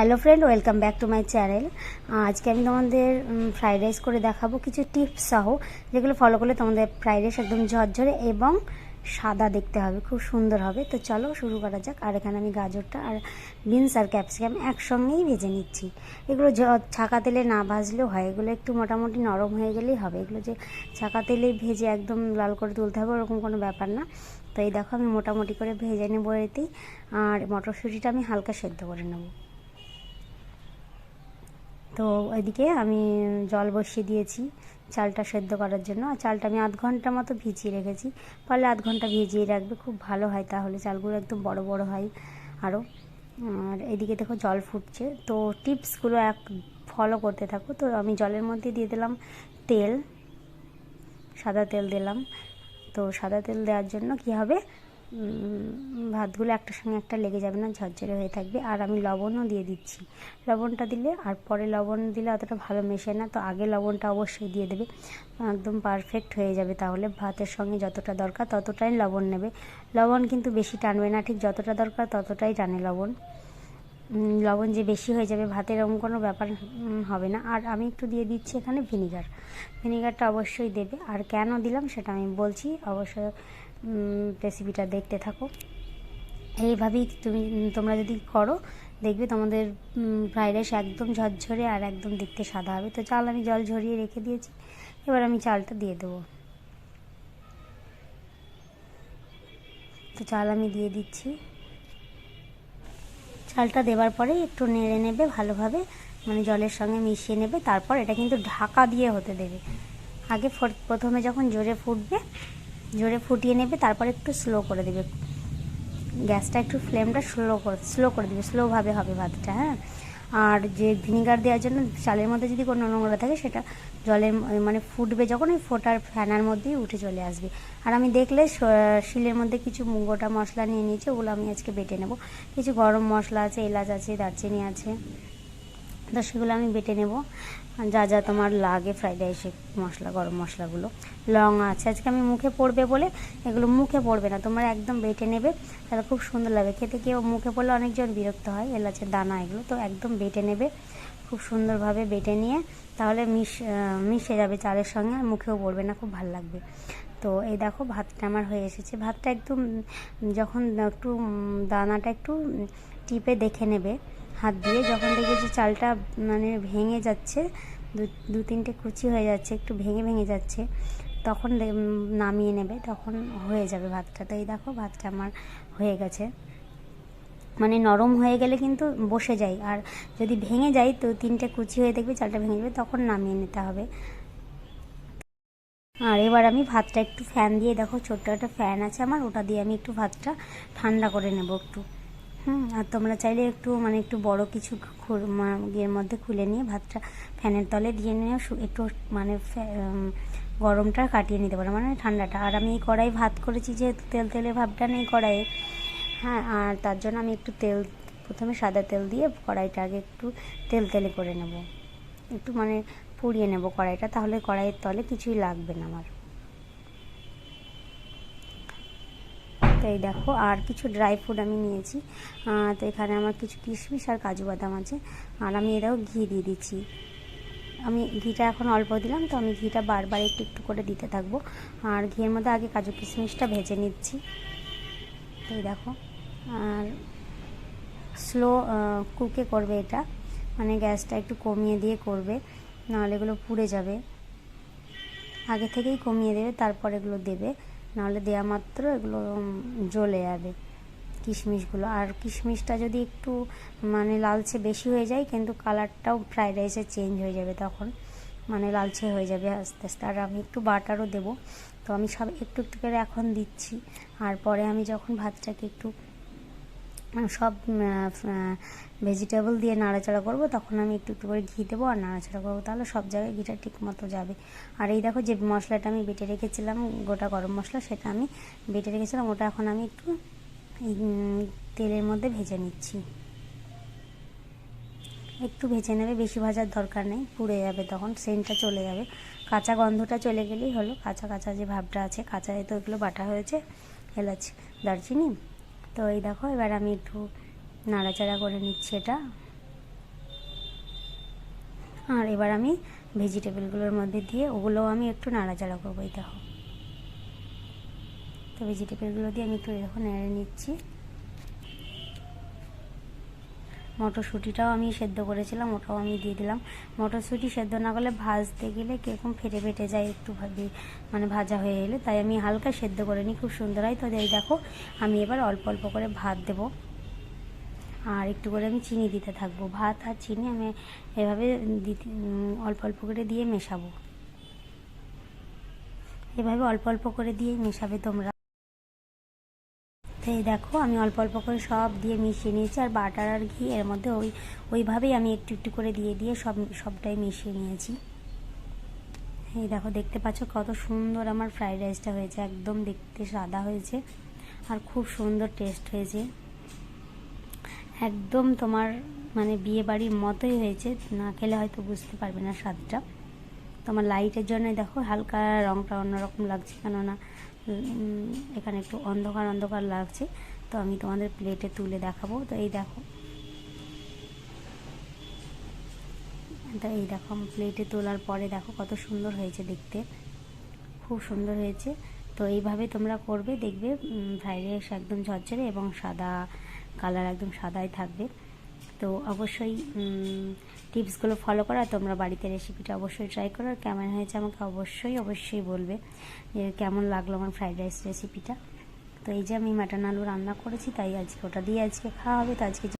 Hello friend, welcome back to my channel. আজকে আমি তোমাদের ফ্রাইড রাইস করে দেখাবো কিছু টিপস সহ, যেগুলো ফলো করলে তোমাদের ফ্রাইড রাইস একদম ঝরঝরে এবং সাদা দেখতে হবে, খুব সুন্দর হবে। তো চলো শুরু করা যাক। আর এখানে আমি গাজরটা আর বিনস আর ক্যাপসিকাম একসঙ্গেই ভেজে নিচ্ছি। এগুলো ছাকা তেলে না ভাজলেও হয়, এগুলো একটু মোটামুটি নরম হয়ে গেলেই হবে। এগুলো যে ছাকা তেলে ভেজে একদম লাল করে তুলতে হবে, ওরকম কোনো ব্যাপার না। তো এই দেখো আমি মোটামুটি করে ভেজে নেব এতেই, আর মটরশুঁটিটা আমি হালকা সেদ্ধ করে নেব। তো ওইদিকে আমি জল বসিয়ে দিয়েছি চালটা সেদ্ধ করার জন্য। আর চালটা আমি আধ ঘণ্টা মতো ভিজিয়ে রেখেছি। পারলে আধ ঘণ্টা ভিজিয়ে রাখবে, খুব ভালো হয় তাহলে। চালগুলো একদম বড় বড় হয় আরও আর এদিকে দেখো জল ফুটছে। তো টিপসগুলো এক, ফলো করতে থাকো। তো আমি জলের মধ্যে দিয়ে দিলাম তেল, সাদা তেল দিলাম। তো সাদা তেল দেওয়ার জন্য কি হবে? ভাতগুলো একটার সঙ্গে একটা লেগে যাবে না, ঝরঝরে হয়ে থাকবে। আর আমি লবণও দিয়ে দিচ্ছি। লবণটা দিলে আর পরে লবণ দিলে অতটা ভালো মেশে না, তো আগে লবণটা অবশ্যই দিয়ে দেবে। একদম পারফেক্ট হয়ে যাবে তাহলে। ভাতের সঙ্গে যতটা দরকার ততটাই লবণ নেবে। লবণ কিন্তু বেশি টানবে না, ঠিক যতটা দরকার ততটাই টানে লবণ। লবণ যে বেশি হয়ে যাবে ভাতের এরকম কোনো ব্যাপার হবে না। আর আমি একটু দিয়ে দিচ্ছি এখানে ভিনিগার। ভিনিগারটা অবশ্যই দেবে। আর কেন দিলাম সেটা আমি বলছি। অবশ্যই রেসিপিটা দেখতে থাকো। এইভাবেই তুমি তোমরা যদি করো, দেখবে তোমাদের ফ্রাইড রাইস একদম ঝরঝরে আর একদম দেখতে সাদা হবে। তো চাল আমি জল ঝরিয়ে রেখে দিয়েছি। এবার আমি চালটা দিয়ে দেবো। তো চাল আমি দিয়ে দিচ্ছি। চালটা দেওয়ার পরে একটু নেড়ে নেবে ভালোভাবে মানে জলের সঙ্গে মিশিয়ে নেবে। তারপর এটা কিন্তু ঢাকা দিয়ে হতে দেবে। আগে প্রথমে যখন জোরে ফুটবে জোরে ফুটিয়ে নেবে, তারপর একটু স্লো করে দেবে। গ্যাসটা একটু ফ্লেমটা স্লো করে স্লো করে দেবে স্লোভাবে হবে ভাতটা হ্যাঁ? আর যে ভিনিগার দেওয়ার জন্য চালের মধ্যে যদি কোনো নোংরা থাকে, সেটা জলের মানে ফুটবে যখন ওই ফোটার ফ্যানার মধ্যেই উঠে চলে আসবে। আর আমি দেখলে শিলের মধ্যে কিছু গোটা মশলা নিয়ে নিয়েছি, ওগুলো আমি আজকে বেটে নেব। কিছু গরম মশলা আছে, এলাচ আছে, দারচিনি আছে। তো সেগুলো আমি বেটে নেব। যা যা তোমার লাগে ফ্রাইড রাইসে মশলা গরম মশলাগুলো। লং আছে। আজকে আমি মুখে পড়বে বলে এগুলো মুখে পড়বে না। তোমরা একদম বেটে নেবে। তাহলে খুব সুন্দর লাগবে। খেতে কেউ মুখে পড়লে অনেকজন বিরক্ত হয়। এলাচের দানা এগুলো। তো একদম বেটে নেবে। খুব সুন্দরভাবে বেটে নিয়ে তাহলে মিশ মিশে যাবে চালের সঙ্গে। আর মুখেও পড়বে না। খুব ভালো লাগবে। তো এই দেখো ভাতটা আমার হয়ে এসেছে। ভাতটা একটু উম, যখন একটু দানাটা একটু টিপে দেখে নেবে। হাত দিয়ে যখন দেখবে যে চালটা মানে ভেঙে যাচ্ছে, দু দু তিনটে কুচি হয়ে যাচ্ছে, একটু ভেঙে ভেঙে যাচ্ছে, তখন নামিয়ে নেবে, তখন হয়ে যাবে ভাতটা। তো এই দেখো ভাতটা আমার হয়ে গেছে। মানে নরম হয়ে গেলে কিন্তু বসে যায়, আর যদি ভেঙে যায় তো তিনটে কুচি হয়ে দেখবে চালটা ভেঙে যাবে, তখন নামিয়ে নিতে হবে। আর এবার আমি ভাতটা একটু ফ্যান দিয়ে দেখো, ছোট্ট একটা ফ্যান আছে আমার, ওটা দিয়ে আমি একটু ভাতটা ঠান্ডা করে নেব একটু। হুম, আর তোমরা চাইলে একটু মানে একটু বড় কিছু ইয়ের মধ্যে খুলে নিয়ে ভাতটা ফ্যানের তলে দিয়ে নিয়ে একটু মানে গরমটা কাটিয়ে নিতে পারো মানে ঠান্ডাটা। আর আমি এই কড়াই ভাত করেছি যেহেতু তেল তেলে ভাবটা নেই কড়াইয়ে। হ্যাঁ আর তার জন্য আমি একটু তেল, প্রথমে সাদা তেল দিয়ে কড়াইটা আগে একটু তেল, তেলে করে নেব। একটু মানে পুড়িয়ে নেব কড়াইটা, তাহলে কড়াইয়ের তলে কিছুই লাগবে না আমার। তো এই দেখো, আর কিছু ড্রাই ফ্রুট আমি নিয়েছি। তো এখানে আমার কিছু কিশমিশ আর কাজু বাদাম আছে। আর আমি এটাও ঘি দিয়ে দিচ্ছি। আমি ঘিটা এখন অল্প দিলাম, তো আমি ঘিটা বারবার একটু একটু করে দিতে থাকব। আর ঘিয়ের মধ্যে আগে কাজু কিশমিশটা ভেজে নিচ্ছি। তো এই দেখো, আর স্লো কুকে করবে এটা। মানে গ্যাসটা একটু কমিয়ে দিয়ে করবে, নাহলে এগুলো পুড়ে যাবে। আগে থেকেই কমিয়ে দেবে, তারপর এগুলো দেবে। নাহলে দেওয়া মাত্র এগুলো জ্বলে যাবে কিশমিশগুলো। আর কিশমিশটা যদি একটু মানে লালচে বেশি হয়ে যায়, কিন্তু কালারটাও ফ্রাইড রাইসে চেঞ্জ হয়ে যাবে তখন। মানে লালচে হয়ে যাবে আস্তে আস্তে। আর আমি একটু বাটারও দেব। তো আমি সব একটু একটু করে এখন দিচ্ছি। আর পরে আমি যখন ভাতটাকে একটু সব ভেজিটেবল দিয়ে নাড়াচাড়া করব, তখন আমি একটু একটু করে ঘি দেবো আর নাড়াচাড়া করব, তাহলে সব জায়গায় ঘিটা ঠিক মতো যাবে। আর এই দেখো যে মশলাটা আমি বেটে রেখেছিলাম, গোটা গরম মশলা, সেটা আমি বেটে রেখেছিলাম, ওটা এখন আমি একটু তেলের মধ্যে ভেজে নিচ্ছি। একটু ভেজে নেবে, বেশি ভাজার দরকার নেই, পুড়ে যাবে তখন, সেন্টটা চলে যাবে। কাঁচা গন্ধটা চলে গেলেই হলো, কাঁচা কাঁচা যে ভাবটা আছে কাঁচা তো এগুলো বাটা হয়েছে, এলাচ, দারচিনি তো এই দেখো, এবার আমি একটু নাড়াচাড়া করে নিচ্ছি এটা। আর এবার আমি ভেজিটেবলগুলোর মধ্যে দিয়ে ওগুলোও আমি একটু নাড়াচাড়া করব, এই দেখো। তো ভেজিটেবলগুলো দিয়ে আমি একটু এরকম নেড়ে নিচ্ছি। মটরশুঁটিটাও আমি সেদ্ধ করেছিলাম, ওটাও আমি দিয়ে দিলাম। মটরশুঁটি সেদ্ধ না করলে ভাজতে গেলে কীরকম ফেটে ফেটে যায় একটু ভাবি মানে ভাজা হয়ে এলে। তাই আমি হালকা সেদ্ধ করে নিই, খুব সুন্দর হয়। তো এই দেখো, আমি এবার অল্প অল্প করে ভাত দেবো। আর একটু করে আমি চিনি দিতে থাকব। ভাত আর চিনি আমি এভাবে দিতে অল্প অল্প করে দিয়ে মেশাবো। এভাবে অল্প অল্প করে দিয়ে মেশাবে তোমরা। তো এই দেখো, আমি অল্প অল্প করে সব দিয়ে মিশিয়ে নিয়েছি, আর বাটার আর ঘি, এর মধ্যে ওই, ওইভাবেই আমি একটু একটু করে দিয়ে দিয়ে সব, সবটাই মিশিয়ে নিয়েছি। এই দেখো, দেখতে পাচ্ছ কত সুন্দর আমার ফ্রাইড রাইসটা হয়েছে, একদম দেখতে সাদা হয়েছে, আর খুব সুন্দর টেস্ট হয়েছে। একদম তোমার মানে বিয়ে বাড়ির মতোই হয়েছে, না খেলে হয়তো বুঝতে পারবে না স্বাদটা। তোমার লাইটের জন্য দেখো, হালকা রঙটা অন্যরকম লাগছে, কেননা এখানে একটু অন্ধকার অন্ধকার লাগছে। তো আমি তোমাদের প্লেটে তুলে দেখাবো। তো এই দেখো। তো এই দেখো প্লেটে তোলার পরে দেখো কত সুন্দর হয়েছে দেখতে। খুব সুন্দর হয়েছে। তো এইভাবে তোমরা করবে, দেখবে ফ্রাইড রাইস একদম ঝরঝরে এবং সাদা কালার একদম সাদাই থাকবে। তো অবশ্যই টিপসগুলো ফলো করা তোমরা বাড়িতে রেসিপিটা অবশ্যই ট্রাই করো। আর কেমন হয়েছে আমাকে অবশ্যই অবশ্যই বলবে যে কেমন লাগল আমার ফ্রাইড রাইস রেসিপিটা তো এই যে আমি মাটন আলু রান্না করেছি, তাই আজকে ওটা দিয়ে আজকে খাওয়া হবে। তো আজকে